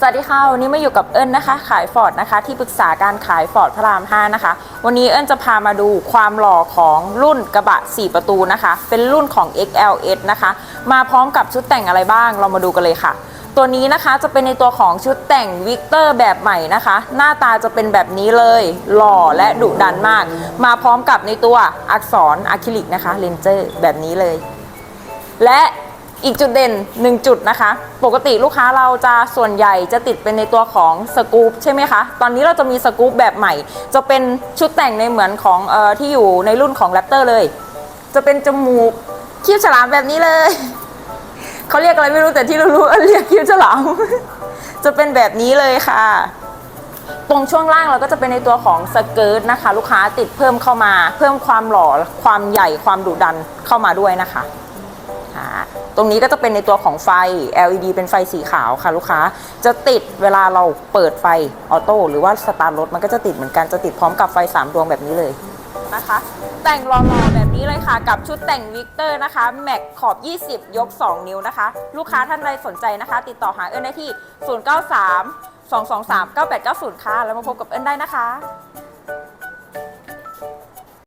สวัสดีค่ะ วันนี้มาอยู่กับเอิญนะคะ ขายฟอร์ดนะคะ ที่ปรึกษาการขายฟอร์ดพระราม 5 นะคะ วันนี้เอิญจะพามาดูความหล่อของรุ่นกระบะ 4 ประตูนะคะ เป็นรุ่นของ XLS นะคะ มาพร้อมกับชุดแต่งอะไรบ้าง เรามาดูกันเลยค่ะ ตัวนี้นะคะจะเป็นในตัวของชุดแต่งวิกเตอร์แบบใหม่นะคะ หน้าตาจะเป็นแบบนี้เลย หล่อและดุดันมาก มาพร้อมกับในตัวอักษรอะคริลิกนะคะเลนเจอร์แบบนี้เลย และ อีกจุดเด่น 1 จุดนะคะ ปกติลูกค้าเราจะส่วนใหญ่จะติดเป็นในตัวของสกู๊ปใช่ไหมคะ ตอนนี้เราจะมีสกู๊ปแบบใหม่ จะเป็นชุดแต่งในเหมือนของเออที่อยู่ในรุ่นของแรปเตอร์เลย จะเป็นจมูกคิ้วฉลามแบบนี้เลย เขาเรียกอะไรไม่รู้แต่ที่รู้ๆเรียกคิ้วฉลาม จะเป็นแบบนี้เลยค่ะ ตรงช่วงล่างเราก็จะเป็นในตัวของสเกิร์ตนะคะ ลูกค้าติดเพิ่มเข้ามา เพิ่มความหล่อความใหญ่ความดุดันเข้ามาด้วยนะคะ ค่ะตรงนี้ก็จะเป็นในตัวของไฟ LED เป็นไฟสีขาวค่ะลูกค้า จะติดเวลาเราเปิดไฟออโต้หรือว่าสตาร์ทรถมันก็จะติดเหมือนกันจะติดพร้อมกับไฟ 3 ดวงแบบนี้เลยนะคะ แต่งหล่อๆแบบนี้เลยค่ะ กับชุดแต่งวิกเตอร์นะคะ แม็กขอบ 20 ยก 2 นิ้วนะคะ ลูกค้าท่านใดสนใจนะคะ ติดต่อหาเอิญได้ที่ 093 223 9890 ค่ะ แล้วมาพบกับเอิญได้นะคะ